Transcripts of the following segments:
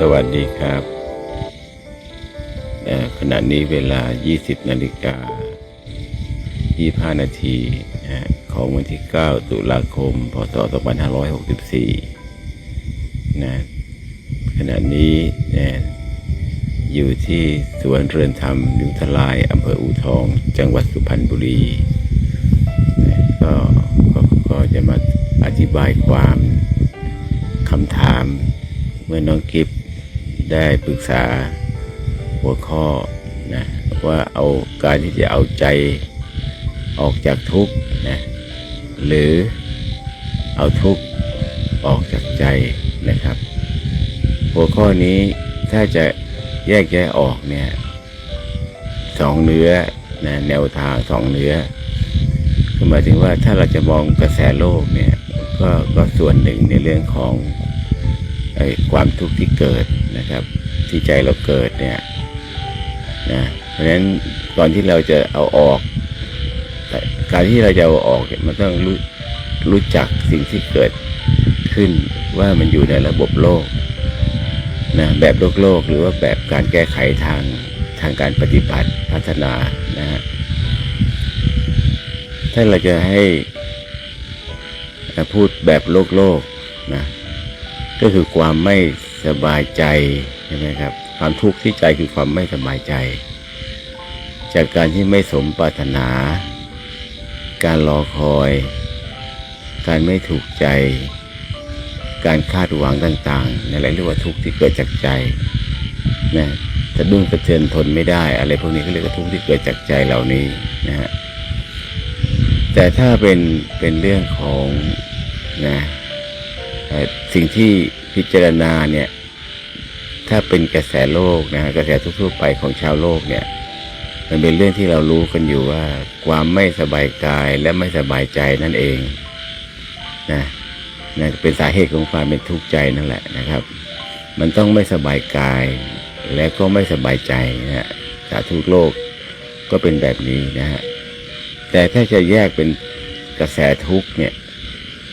สวัสดีครับ ขณะนี้เวลา 20 นาฬิกา 25 นาทีนะฮะของวันที่ 9 ตุลาคม พศ 2564 นะ ขณะนี้นะอยู่ที่สวนเรือนธรรมยุทธลายอำเภออูทอง จังหวัดสุพรรณบุรีนะก็ก็ ก็จะมาอธิบายความคำถามเมื่อน้องกิฟ ได้ปรึกษาหัวข้อนะว่าเอาการที่จะเอาใจออกจากทุกข์นะหรือเอาทุกข์ออกจากใจนะครับ หัวข้อนี้ถ้าจะแยกแยะออกเนี่ยสองเนื้อนะแนวทางสองเนื้อคือหมายถึงว่าถ้าเราจะมองกระแสโลกเนี่ยก็ก็ส่วนหนึ่งในเรื่องของไอ้ความทุกข์ที่เกิด นะครับ ที่ใจเราเกิดเนี่ยนะเพราะฉะนั้นก่อนที่เราจะเอาออกแต่การที่เราจะเอาออกเนี่ยมันต้องรู้รู้จักสิ่งที่เกิดขึ้นว่ามันอยู่ในระบบโลกนะแบบโลกโลกหรือว่าแบบการแก้ไขทางทางการปฏิบัติพัฒนานะฮะถ้าเราจะให้พูดแบบโลกโลกนะก็คือความไม่ สบายใจใช่ไหมครับ ความทุกข์ที่ใจคือความไม่สบายใจ จากการที่ไม่สมปรารถนา การรอคอย การไม่ถูกใจ การคาดหวังต่างๆนั่นแหละเรียกว่าทุกข์ที่เกิดจากใจนะสะดุ้งสะเทือนทนไม่ได้ อะไรพวกนี้ก็เรียกว่าทุกข์ที่เกิดจากใจเหล่านี้นะฮะแต่ถ้าเป็นเป็นเรื่องของนะสิ่งที่ พิจารณาเนี่ย ถ้าเป็นกระแสโลกนะฮะกระแสทั่วๆไปของชาวโลกเนี่ย มันเป็นเรื่องที่เรารู้กันอยู่ว่า ความไม่สบายกายและไม่สบายใจนั่นเองนะนะเป็นสาเหตุของความเป็นทุกข์ใจนั่นแหละนะครับ มันต้องไม่สบายกาย และก็ไม่สบายใจนะฮะสาธุโลกก็เป็นแบบนี้นะฮะแต่ถ้าจะแยกเป็นกระแสทุกข์เนี่ย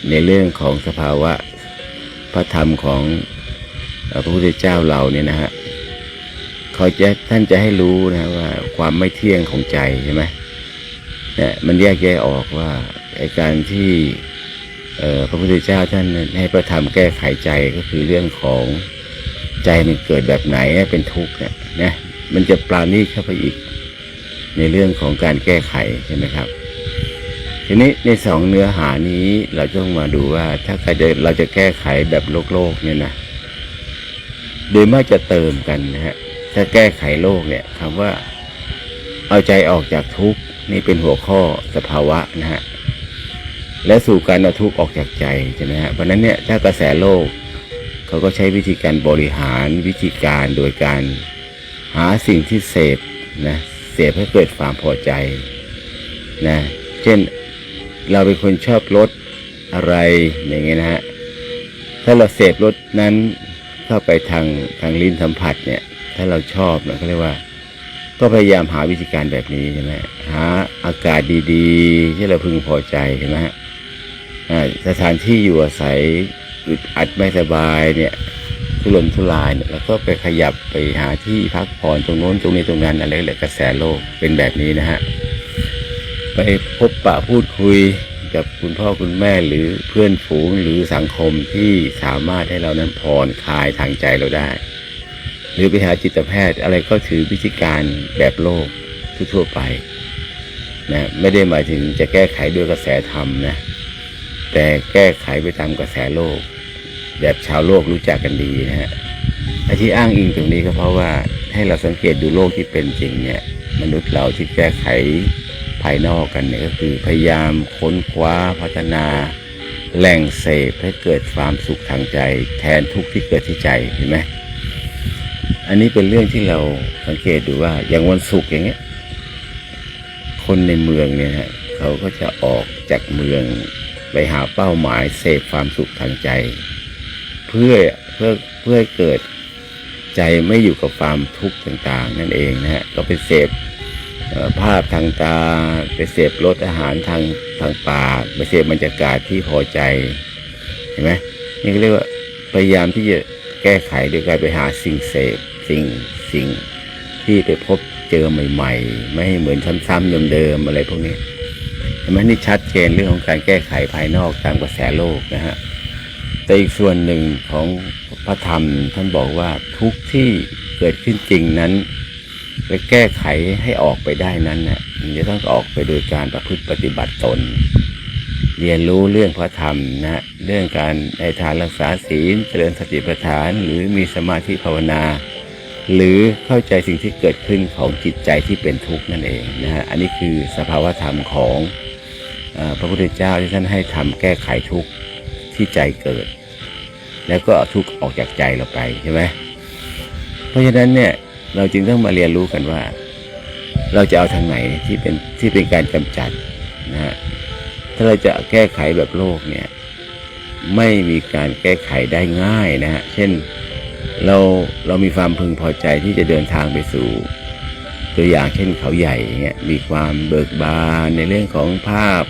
ในเรื่องของสภาวะ พระธรรมของพระพุทธเจ้าเราเนี่ยนะฮะเขาจะท่านจะให้รู้นะว่าความไม่เที่ยงของใจใช่ไหมเนี่ยมันแยกแยะออกว่าไอการที่พระพุทธเจ้าท่านให้พระธรรมแก้ไขใจก็คือเรื่องของใจมันเกิดแบบไหนเป็นทุกข์เนี่ยนะมันจะปราณีเข้าไปอีกในเรื่องของการแก้ไขใช่ไหมครับ ทีนี้ในสองเนื้อหานี้เราต้องมาดูว่า ถ้าใครจะเราจะแก้ไขแบบโลกโลกเนี่ยนะโดยมากจะเติมกันนะฮะถ้าแก้ไขโลกเนี่ยคำว่า เอาใจออกจากทุกข์นี่เป็นหัวข้อสภาวะนะฮะและสู่การเอาทุกข์ออกจากใจใช่ไหมฮะเพราะฉะนั้นเนี่ยถ้ากระแสโลกเขาก็ใช้วิธีการบริหารวิธีการโดยการหาสิ่งที่เสพนะเสพให้เกิดความพอใจนะเช่น เราเป็นคนชอบรสอะไรอย่างเงี้ยนะฮะถ้าเราเสพรสนั้นเข้าไปทางทางลิ้นสัมผัสเนี่ย ถ้าเราชอบเนี่ยเขาเรียกว่า ก็พยายามหาวิธีการแบบนี้ใช่ไหมหาอากาศดีๆ ที่เราพึงพอใจใช่ไหมฮะสถานที่อยู่อาศัยอึดอัดไม่สบายเนี่ยทุรนทุรายเนี่ยแล้วก็ไปขยับไปหาที่พักผ่อนตรงโน้นตรงนี้ตรงนั้นอะไรเลยกระแสโลกเป็นแบบนี้นะฮะ ไปพบปะพูดคุยกับคุณพ่อคุณแม่หรือเพื่อนฝูงหรือสังคมที่สามารถให้เรานั้นผ่อนคลายทางใจเราได้ หรือไปหาจิตแพทย์อะไรก็ถือวิธีการแบบโลกทั่วไปนะไม่ได้หมายถึงจะแก้ไขด้วยกระแสธรรมนะแต่แก้ไขไปตามกระแสโลก แบบชาวโลกรู้จักกันดีนะฮะอ้ที่อ้างอิงตรงนี้ก็เพราะว่าให้เราสังเกตดูโลกที่เป็นจริงเนี่ย มนุษย์เราที่แก้ไข ภายนอกกันเนี่ยก็คือพยายามค้นคว้าพัฒนา แหล่งเสพให้เกิดความสุขทางใจ แทนทุกข์ที่เกิดที่ใจเห็นไหมอันนี้เป็นเรื่องที่เราสังเกตดูว่าอย่างวันศุกร์อย่างเงี้ย คนในเมืองเนี่ยฮะเขาก็จะออกจากเมืองไปหาเป้าหมายเสพความสุขทางใจ เพื่อเพื่อเพื่อให้เกิดใจไม่อยู่กับความทุกข์ต่าง ๆ นั่นเองนะฮะก็ไปเสพ ภาพทางตาไปเสพรสอาหารทางทางปากไปเสพบรรยากาศที่พอใจเห็นไหมนี่เรียกว่าพยายามที่จะแก้ไขโดยการไปหาสิ่งเสพสิ่งสิ่งที่ไปพบเจอใหม่ ๆ ไม่ให้เหมือนซ้ำๆเดิมๆอะไรพวกนี้เห็นไหมนี่ชัดเจนเรื่องของการแก้ไขภายนอกตามกระแสโลกนะฮะแต่อีกส่วนหนึ่งของพระธรรมท่านบอกว่าทุกที่เกิดขึ้นจริงนั้น ไปแก้ไขให้ออกไปได้นั้นน่ะมันจะต้องออกไปโดยการประพฤติปฏิบัติตน เรียนรู้เรื่องพระธรรมนะเรื่องการในทานรักษาศีลเจริญสติปัฏฐาน หรือมีสมาธิภาวนา หรือเข้าใจสิ่งที่เกิดขึ้นของจิตใจที่เป็นทุกข์นั่นเองนะฮะอันนี้คือสภาวธรรมของอพระพุทธเจ้าที่ท่านให้ทำแก้ไขทุกข์ที่ใจเกิด แล้วก็ทุกข์ออกจากใจเราไปใช่ไหมเพราะฉะนั้นเนี่ย เราจึงต้องมาเรียนรู้กันว่า เราจะเอาทางไหนที่เป็นที่เป็นการกำจัดนะฮะถ้าเราจะแก้ไขแบบโลกเนี่ย ไม่มีการแก้ไขได้ง่ายนะฮะเช่นเราเรามีความพึงพอใจที่จะเดินทางไปสู่ ตัวอย่างเช่นเขาใหญ่เงี้ยมีความเบิกบานในเรื่องของภาพ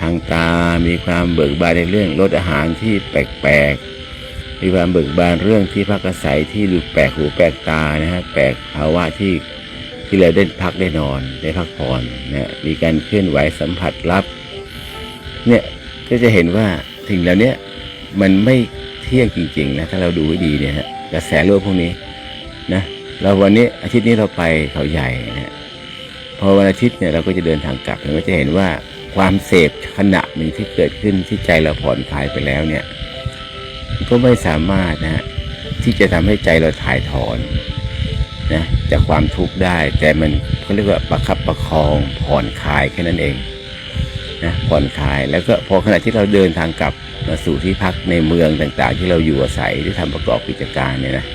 ทางตา มีความเบิกบานในเรื่องรสอาหารที่แปลกๆ มีความเบิกบานเรื่องที่พักอาศัยที่ดูแปลกหูแปลกตานะฮะแปลกภาวะที่ที่เราได้พักได้นอนได้พักผ่อนนะมีการเคลื่อนไหวสัมผัสรับ เนี่ยก็จะเห็นว่าสิ่งเหล่านี้มันไม่เที่ยงจริงๆนะถ้าเราดูให้ดีเนี่ยฮะกระแสโลกพวกนี้นะเราวันนี้อาทิตย์นี้เราไปเขาใหญ่นะพอวันอาทิตย์เนี่ยเราก็จะเดินทางกลับเราก็จะเห็นว่าความเสพขณะหนึ่งที่เกิดขึ้นที่ใจเราผ่อนคลายไปแล้วเนี่ย ก็ไม่สามารถนะฮะที่จะทำให้ใจเราถ่ายถอนนะจากความทุกข์ได้ แต่มันเขาเรียกว่าประคับประคองผ่อนคลายแค่นั้นเองนะผ่อนคลายแล้วก็พอขณะที่เราเดินทางกลับมาสู่ที่พักในเมืองต่างๆ ที่เราอยู่อาศัยที่ทำประกอบกิจการเนี่ยนะ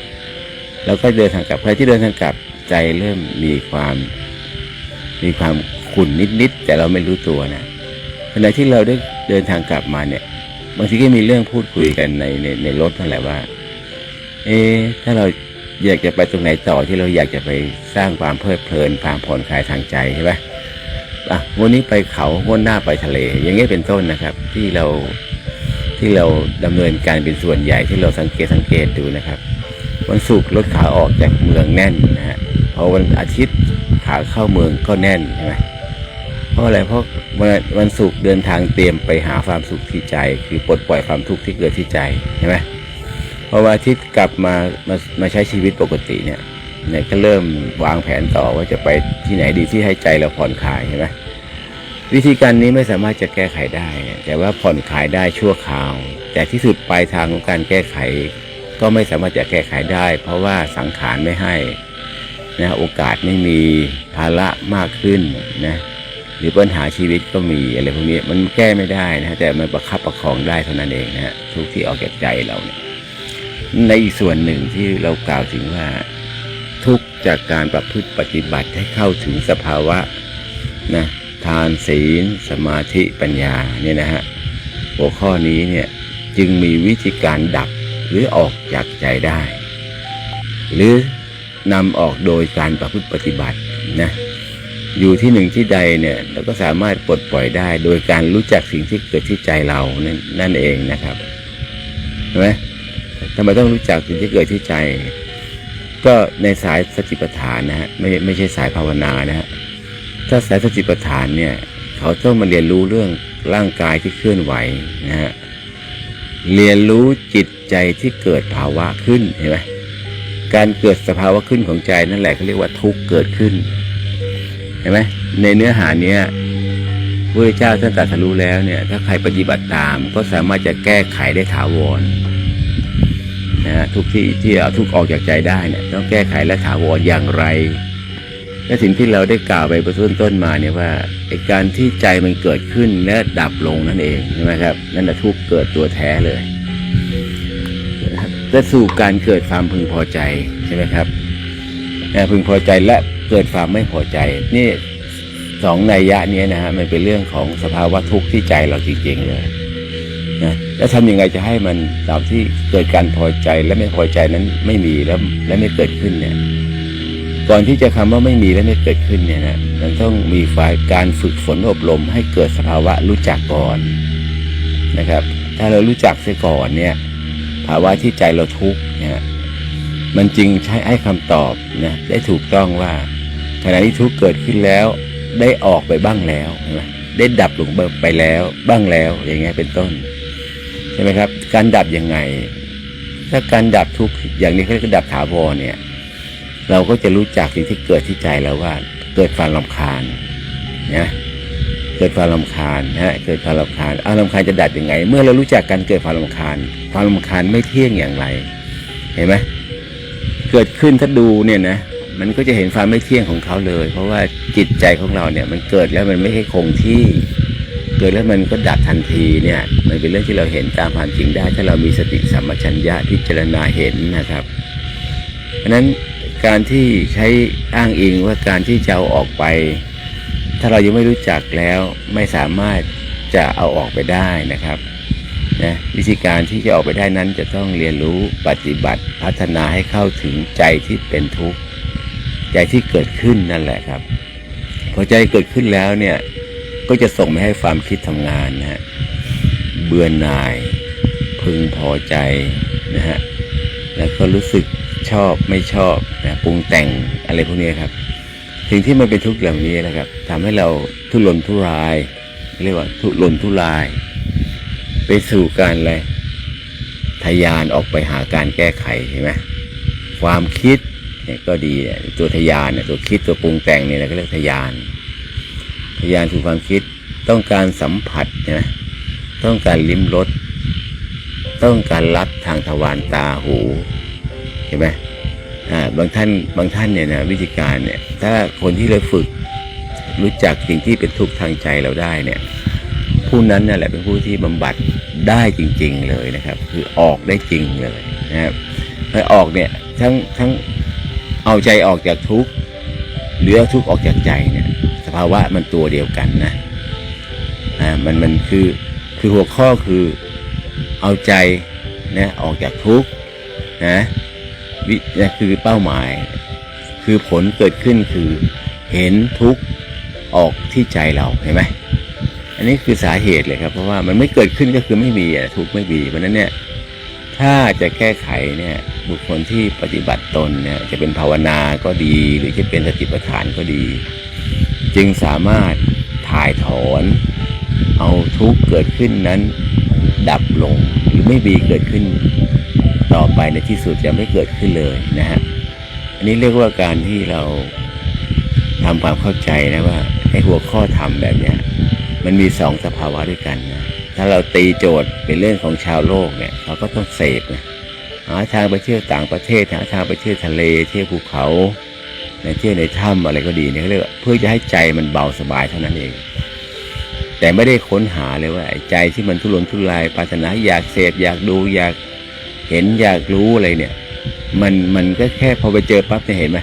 เราก็เดินทางกลับใครที่เดินทางกลับใจเริ่มมีความ มีความขุ่นนิดๆแต่เราไม่รู้ตัวนะขณะที่เราได้เดินทางกลับมาเนี่ย บางทีก็มีเรื่องพูดคุยกันในในในรถนั่นแหละว่า เอ๊ถ้าเราอยากจะไปตรงไหนต่อที่เราอยากจะไปสร้างความเพลิดเพลินความผ่อนคลายทางใจใช่ไหมอะวันนี้ไปเขาวันหน้าไปทะเล อย่างนี้เป็นต้นนะครับ ที่เราที่เราดำเนินการเป็นส่วนใหญ่ที่เราสังเกตสังเกตดูนะครับ วันศุกร์รถขาออกจากเมืองแน่นนะฮะพอวันอาทิตย์ขาเข้าเมืองก็แน่นใช่ไหม เพราะอะไรเพราะวันวันศุกร์เดินทางเตรียมไปหาความสุขที่ใจ คือปลดปล่อยความทุกข์ที่เกิดที่ใจใช่ไหมพอวันอาทิตย์กลับมามามาใช้ชีวิตปกติเนี่ยเนี่ยก็เริ่มวางแผนต่อว่าจะไปที่ไหนดีที่ให้ใจเราผ่อนคลายใช่ไหมวิธีการนี้ไม่สามารถจะแก้ไขได้ แต่ว่าผ่อนคลายได้ชั่วคราว แต่ที่สุดปลายทางของการแก้ไข ก็ไม่สามารถจะแก้ไขได้ เพราะว่าสังขารไม่ให้นะโอกาสไม่มีภาระมากขึ้นนะ หรือปัญหาชีวิตก็มีอะไรพวกนี้มันแก้ไม่ได้นะแต่มันประคับประคองได้เท่านั้นเองนะฮะทุกที่ออกจากใจเราเนี่ยในอีกส่วนหนึ่งที่เรากล่าวถึงว่าทุกจากการประพฤติปฏิบัติให้เข้าถึงสภาวะนะทานศีล สมาธิปัญญาเนี่ยนะฮะหัวข้อนี้เนี่ยจึงมีวิธีการดับหรือออกจากใจได้ หรือนำออกโดยการประพฤติปฏิบัตินะ อยู่ที่หนึ่งที่ใดเนี่ยเราก็สามารถปลดปล่อยได้ โดยการรู้จักสิ่งที่เกิดที่ใจเรานั่นนั่นเองนะครับเห็นไหมทำไมต้องรู้จักสิ่งที่เกิดที่ใจ ก็ในสายสติปัฏฐานนะฮะไม่ไม่ใช่สายภาวนานะฮะถ้าสายสติปัฏฐานเนี่ย เขาต้องมาเรียนรู้เรื่องร่างกายที่เคลื่อนไหวนะฮะเรียนรู้จิตใจที่เกิดภาวะขึ้นเห็นไหมการเกิดสภาวะขึ้นของใจนั่นแหละเขาเรียกว่าทุกข์เกิดขึ้น เห็นไหมในเนื้อหาเนี้ยพระเจ้าท่านตรัสรู้แล้วเนี่ย ถ้าใครปฏิบัติตามก็สามารถจะแก้ไขได้ถาวรนะฮะทุกที่ที่เอาทุกออกจากใจได้เนี่ยต้องแก้ไขและถาวรอย่างไร และสิ่งที่เราได้กล่าวไปประต้นต้นมาเนี่ยว่าไอการที่ใจมันเกิดขึ้นและดับลงนั่นเองใช่ไหมครับนั่นแหละทุกเกิดตัวแท้เลยและสู่การเกิดความพึงพอใจใช่ไหมครับพึงพอใจและ เกิดความไม่พอใจ นี่สองนัยยะนี้นะฮะมันเป็นเรื่องของสภาวะทุกข์ที่ใจเราจริงๆเลยนะแล้วทำยังไงจะให้มันตามที่เกิดการพอใจและไม่พอใจนั้นไม่มีแล้วและไม่เกิดขึ้นเนี่ย ก่อนที่จะคำว่าไม่มีและไม่เกิดขึ้นเนี่ยนะมันต้องมีฝ่ายการฝึกฝนอบรม ให้เกิดสภาวะรู้จักก่อนนะครับ ถ้าเรารู้จักเสียก่อนเนี่ยภาวะที่ใจเราทุกข์เนี่ยมันจริงใช้ให้คำตอบนะได้ถูกต้องว่า ขณะที่ทุกข์เกิดขึ้นแล้ว ได้ออกไปบ้างแล้วใช่ไหมได้ดับลงไปแล้วบ้างแล้วอย่างเงี้ยเป็นต้นใช่ไหมครับ การดับยังไง ถ้าการดับทุกข์อย่างนี้เขาเรียกดับถาวรเนี่ย เราก็จะรู้จักสิ่งที่เกิดที่ใจแล้วว่า เกิดความรำคาญนะเกิดความรำคาญนะฮะเกิดความรำคาญเอารำคาญจะดับยังไง เมื่อเรารู้จักการเกิดความรำคาญ ความรำคาญไม่เที่ยงอย่างไร เห็นไหมเกิดขึ้นถ้าดูเนี่ยนะ มันก็จะเห็นความไม่เที่ยงของเขาเลย เพราะว่าจิตใจของเราเนี่ยมันเกิดแล้วมันไม่ให้คงที่เกิดแล้วมันก็ดับทันทีเนี่ยมันเป็นเรื่องที่เราเห็นตามความจริงได้ ถ้าเรามีสติสัมปชัญญะพิจารณาเห็นนะครับเพราะฉะนั้นการที่ใช้อ้างอิงว่าการที่จะเอาออกไป ถ้าเรายังไม่รู้จักแล้วไม่สามารถจะเอาออกไปได้นะครับนะวิธีการที่จะออกไปได้นั้นจะต้องเรียนรู้ปฏิบัติพัฒนาให้เข้าถึงใจที่เป็นทุกข์ ใจที่เกิดขึ้นนั่นแหละครับ พอใจเกิดขึ้นแล้วเนี่ย ก็จะส่งไปให้ความคิดทำงานนะฮะ เบื่อหน่าย พึงพอใจนะฮะ แล้วก็รู้สึกชอบไม่ชอบนะปรุงแต่งอะไรพวกนี้ครับ สิ่งที่มันเป็นทุกข์เหล่านี้นะครับทำให้เราทุรนทุราย เรียกว่าทุรนทุราย ไปสู่การอะไรทะยานออกไปหาการแก้ไขเห็นไหมความคิด เนี่ยก็ดีตัวทะยานเนี่ยตัวคิดตัวปรุงแต่งเนี่ยเราก็เรียกทะยานทะยานสู่ความคิดต้องการสัมผัสใช่ไหมต้องการลิ้มรสต้องการรับทางทวารตาหูเห็นไหมอ่าบางท่านบางท่านเนี่ยนะวิธีการเนี่ยถ้าคนที่เลยฝึกรู้จักสิ่งที่เป็นทุกข์ทางใจเราได้เนี่ยผู้นั้นนั่นแหละเป็นผู้ที่บำบัดได้จริง ๆเลยนะครับ คือออกได้จริงเลยนะครับถ้าออกเนี่ยทั้งทั้ง เอาใจออกจากทุกข์หรือเอาทุกข์ออกจากใจเนี่ย สภาวะมันตัวเดียวกันนะอ่ามันมันคือคือหัวข้อคือเอาใจนะออกจากทุกข์นะวินะคือเป้าหมาย คือผลเกิดขึ้นคือเห็นทุกข์ออกที่ใจเราเห็นไหมอันนี้คือสาเหตุเลยครับ เพราะว่ามันไม่เกิดขึ้นก็คือไม่มีอะทุกข์ไม่มีเพราะนั้นเนี่ย ถ้าจะแก้ไขเนี่ย บุคคลที่ปฏิบัติตนเนี่ยจะเป็นภาวนาก็ดี หรือจะเป็นสติปัฏฐานก็ดี จึงสามารถถ่ายถอนเอาทุกเกิดขึ้นนั้น ดับลงหรือไม่มีเกิดขึ้น ต่อไปในที่สุดจะไม่เกิดขึ้นเลยนะฮะอันนี้เรียกว่าการที่เราทำความเข้าใจนะว่าไอ้หัวข้อธรรมแบบเนี้ยมันมีสองสภาวะด้วยกันนะถ้าเราตีโจทย์เป็นเรื่องของชาวโลกเนี่ย เราก็ต้องเสพนะาทางไปเที่ยวต่างประเทศ หาทางไปเที่ยวทะเล เที่ยวภูเขาในเที่ยวในถ้ำอะไรก็ดีเนี่ยเรียกเพื่อจะให้ใจมันเบาสบายเท่านั้นเอง แต่ไม่ได้ค้นหาเลยว่าใจที่มันทุรนทุรายปรารถนาอยากเสพอยากดูอยากเห็นอยากรู้อะไรเนี่ย มันมันก็แค่พอไปเจอปั๊บเนี่ยเห็นไหม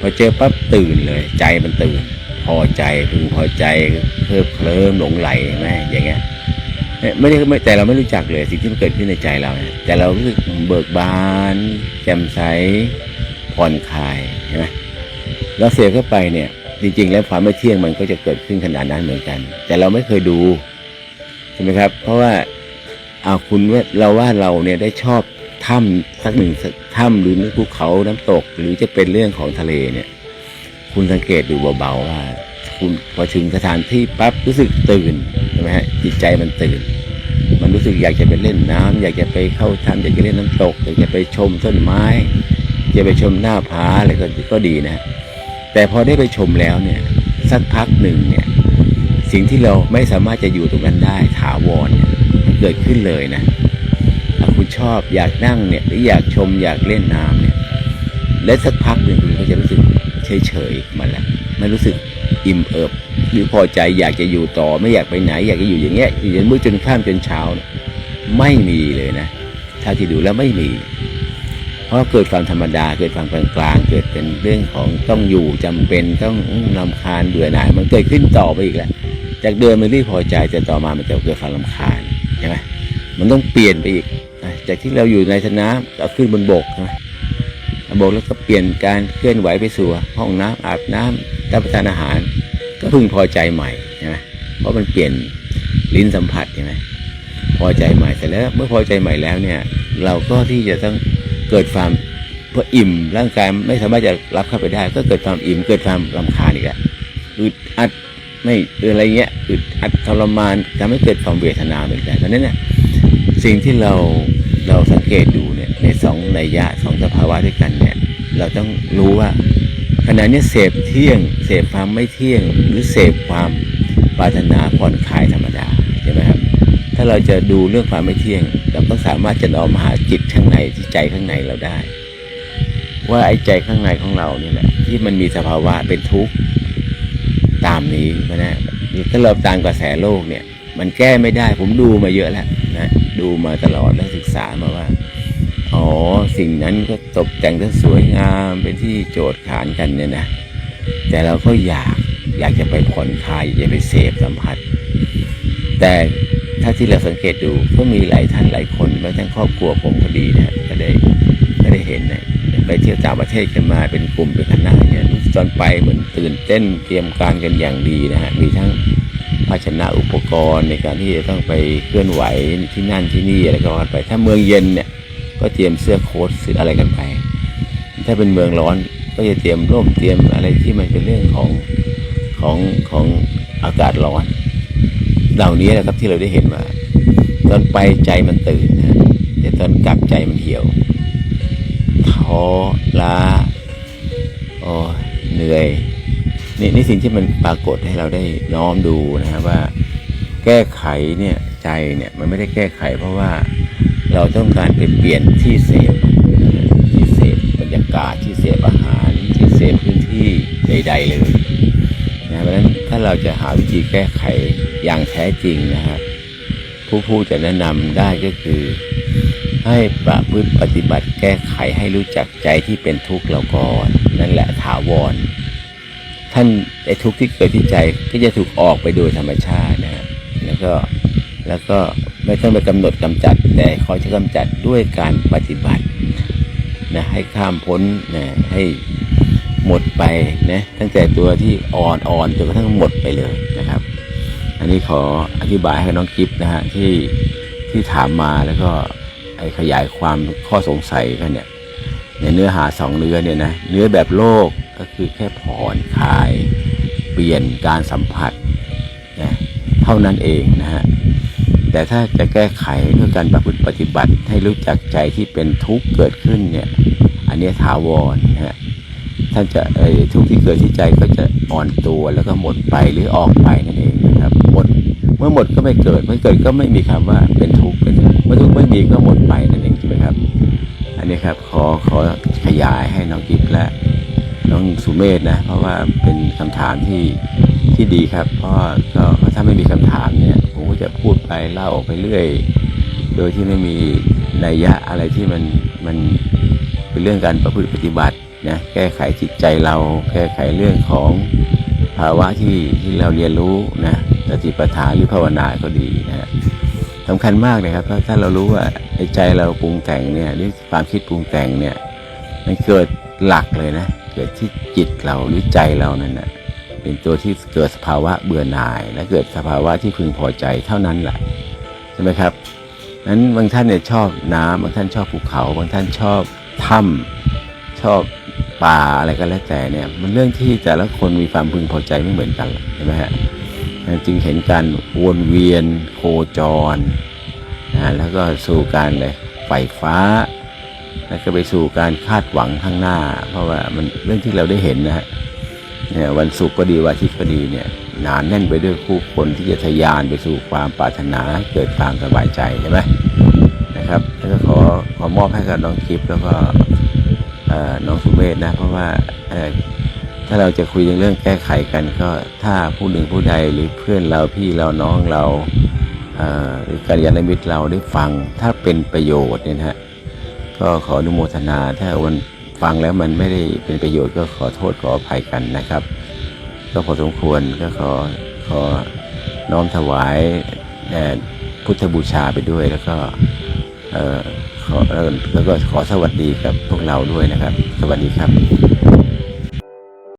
พอเจอปั๊บตื่นเลย ใจมันตื่น พอใจพึงพอใจเพิ่มเคลิ้มหลงไหลไหมอย่างเงี้ย ไม่ได้ไม่แต่เราไม่รู้จักเลยสิ่งที่มันเกิดขึ้นในใจเราเนี่ยแต่เรารู้สึกเบิกบาน แจ่มใสผ่อนคลายเห็นไหมเราเสียเข้าไปเนี่ย จริง ๆ แล้วความไม่เที่ยงมันก็จะเกิดขึ้นขนาดนั้นเหมือนกัน แต่เราไม่เคยดูใช่ไหมครับ เพราะว่าเอาคุณว่าเราว่าเราเนี่ยได้ชอบถ้ำสักหนึ่งถ้ำหรือภูเขาน้ำตก หรือจะเป็นเรื่องของทะเลเนี่ย คุณสังเกตดูเบาๆว่า คุณพอถึงสถานที่ปั๊บรู้สึกตื่นใช่ไหมฮะจิตใจมันตื่น มันรู้สึกอยากจะไปเล่นน้ำอยากจะไปเข้าถ้ำอยากจะเล่นน้ำตกอยากจะไปชมต้นไม้ จะไปชมหน้าผาอะไรก็ก็ดีนะ แต่พอได้ไปชมแล้วเนี่ยสักพักหนึ่งเนี่ยสิ่งที่เราไม่สามารถจะอยู่ตรงนั้นได้ถาวรเนี่ยเกิดขึ้นเลยนะถ้าคุณชอบอยากนั่งเนี่ยหรืออยากชมอยากเล่นน้ำเนี่ยและสักพักหนึ่งคุณก็จะรู้สึกเฉยเฉยๆมาแล้วไม่รู้สึก อิ่มเอิบหรือพอใจอยากจะอยู่ต่อไม่อยากไปไหน อยากจะอยู่อย่างเงี้ยอยู่จนมื้อจนข้ามจนเช้าไม่มีเลยนะถ้าที่ดูแล้วไม่มี เพราะเกิดความธรรมดาเกิดความกลางกลางๆเกิดเป็นเรื่องของต้องอยู่จำเป็นต้องลำคาญเบื่อหน่ายมันเกิดขึ้นต่อไปอีกแล้วจากเดิมมันรีพอใจแต่ต่อมามันจะเกิดความลำคาญใช่ไหมมันต้องเปลี่ยนไปอีกจากที่เราอยู่ในสนามเราขึ้นบนบกใช่ไหมบกแล้วก็เปลี่ยนการเคลื่อนไหวไปสู่ห้องน้ำอาบน้ำรับประทานอาหาร ก็พึงพอใจใหม่ใช่ไหมเพราะมันเปลี่ยนลิ้นสัมผัสใช่ไหมพอใจใหม่เสร็จแล้วเมื่อพอใจใหม่แล้วเนี่ย เราก็ที่จะต้องเกิดความพออิ่มร่างกายไม่สามารถจะรับเข้าไปได้ ก็เกิดความอิ่มเกิดความรำคาญอีกแล้วอึดอัดไม่อะไรเงี้ยอึดอัดทรมานทำให้เกิดความเวทนาเหมือนกันเพราะนั้นเนี่ยสิ่งที่เราเราสังเกตดูเนี่ยในสองนัยยะสองสภาวะด้วยกันเนี่ย เราต้องรู้ว่า ขณะนี้เสพเที่ยง เสพความไม่เที่ยง หรือเสพความปรารถนาผ่อนคลายธรรมดาใช่ไหมครับ ถ้าเราจะดูเรื่องความไม่เที่ยง เราก็สามารถจะน้อมมาหาจิตข้างในที่ใจข้างในเราได้ ว่าไอ้ใจข้างในของเราเนี่ยแหละที่มันมีสภาวะเป็นทุกข์ตามนี้นะถ้าเราตามกระแสโลกเนี่ย มันแก้ไม่ได้ผมดูมาเยอะแล้วนะดูมาตลอดและศึกษามาว่าอ๋อสิ่งนั้นก็ ตกแต่งที่สวยงามเป็นที่โจทย์ขานกันเนี่ยนะ แต่เราก็อยากอยากจะไปผ่อนคลายอยากจะไปเสพสัมผัส แต่ถ้าที่เราสังเกตดูก็มีหลายท่านหลายคนแม้ทั้งครอบครัวผมก็ดีนะก็ได้ก็ได้เห็นนะไปเที่ยวต่างประเทศกันมาเป็นกลุ่มเป็นคณะเนี่ยตอนไปเหมือนตื่นเต้นเตรียมการกันอย่างดีนะฮะมีทั้งภาชนะอุปกรณ์ในการที่จะต้องไปเคลื่อนไหวที่นั่นที่นี่อะไรก็ว่าไปถ้าเมืองเย็นเนี่ย ก็เตรียมเสื้อโค้ทซื้ออะไรกันไป ถ้าเป็นเมืองร้อนก็จะเตรียมร่มเตรียมอะไรที่มันเป็นเรื่องของของของอากาศร้อน เหล่านี้แหละครับที่เราได้เห็นมา ตอนไปใจมันตื่นนะแต่ตอนกลับใจมันเหี่ยวท้อล้าโอ้ยเหนื่อยนี่นี่สิ่งที่มันปรากฏให้เราได้น้อมดูนะครับว่า แก้ไขเนี่ยใจเนี่ยมันไม่ได้แก้ไข เพราะว่า เราต้องการไปเปลี่ยนที่เสพที่เสพบรรยากาศที่เสพอาหารที่เสพพื้นที่ใด ๆ เลยนะเพราะฉะนั้นถ้าเราจะหาวิธีแก้ไขอย่างแท้จริงนะครับ ผู้ผู้จะแนะนำได้ก็คือ ให้ประพฤติปฏิบัติแก้ไขให้รู้จักใจที่เป็นทุกข์เราก่อนนั่นแหละถาวรท่านไอ้ทุกข์ที่เกิดที่ใจก็จะถูกออกไปโดยธรรมชาตินะฮะแล้วก็แล้วก็ไม่ต้องไปกำหนดกำจัด แต่คอยจะกำจัดด้วยการปฏิบัตินะให้ข้ามพ้นนะให้หมดไปนะตั้งแต่ตัวที่อ่อนอ่อนจนกระทั่งหมดไปเลยนะครับ อันนี้ขออธิบายให้น้องกิฟนะฮะที่ที่ถามมาแล้วก็ไอขยายความข้อสงสัยกันเนี่ยในเนื้อหาสองเนื้อเนี่ยนะเนื้อแบบโลกก็คือแค่ผ่อนคลาย เปลี่ยนการสัมผัสนะเท่านั้นเองนะฮะ แต่ถ้าจะแก้ไขด้วยการประพฤติปฏิบัติให้รู้จักใจที่เป็นทุกข์เกิดขึ้นเนี่ยอันนี้ถาวรนะฮะท่านจะเอ่อทุกข์ที่เกิดที่ใจก็จะอ่อนตัวแล้วก็หมดไปหรือออกไปนั่นเองนะครับหมดเมื่อหมดก็ไม่เกิดเมื่อเกิดก็ไม่มีคำว่าเป็นทุกข์เป็นเมื่อทุกข์ไม่มีก็หมดไปนั่นเองใช่ไหมครับ อันนี้ครับขอขอขยายให้น้องกิฟและน้องสุเมธนะเพราะว่าเป็นคำถามที่ที่ดีครับ เพราะว่าก็ถ้าไม่มีคำถามเนี่ย จะพูดไปเล่าไปเรื่อย โดยที่ไม่มีนัยยะอะไรที่มันมันเป็นเรื่องการประพฤติปฏิบัตินะแก้ไขจิตใจเราแก้ไขเรื่องของภาวะที่ที่เราเรียนรู้นะสติปัฏฐานหรือภาวนาก็ดีนะสำคัญมากเลยครับถ้าถ้าเรารู้ว่าไอ้ใจเราปรุงแต่งเนี่ยหรือความคิดปรุงแต่งเนี่ยมันเกิดหลักเลยนะเกิดที่จิตเราหรือใจเรานั่นนะ เป็นตัวที่เกิดสภาวะเบื่อหน่าย และเกิดสภาวะที่พึงพอใจเท่านั้นแหละใช่ไหมครับนั้นบางท่านเนี่ยชอบน้ำบางท่านชอบภูเขา บางท่านชอบถ้ำชอบป่าอะไรก็แล้วแต่เนี่ย มันเรื่องที่แต่ละคนมีความพึงพอใจไม่เหมือนกันใช่ไหมฮะจึงเห็นการวนเวียนโคจรนะแล้วก็สู่การเลยไฟฟ้า แล้วก็ไปสู่การคาดหวังข้างหน้า เพราะว่ามันเรื่องที่เราได้เห็นนะฮะ เนี่ยวันศุกร์ก็ดีวันอาทิตย์ก็ดีเนี่ยหนานแน่นไปด้วยผู้คนที่จะทะยานไปสู่ความปรารถนาให้เกิดความสบายใจใช่ไหมนะครับแล้วก็ขอขอมอบให้กับน้องกิฟแล้วก็น้องสุเมธนะ เพราะว่าถ้าเราจะคุยเรื่องแก้ไขกันก็ถ้าผู้หนึ่งผู้ใดหรือเพื่อนเราพี่เราน้องเราหรือกัลยาณมิตรเราได้ฟังถ้าเป็นประโยชน์เนี่ยฮะก็ขออนุโมทนาถ้าวัน ฟังแล้วมันไม่ได้เป็นประโยชน์ก็ขอโทษขออภัยกันนะครับ ก็พอสมควรก็ขอขอน้อมถวายแด่พุทธบูชาไปด้วยแล้วก็เออขอแล้วก็ขอสวัสดีกับพวกเราด้วยนะครับ สวัสดีครับ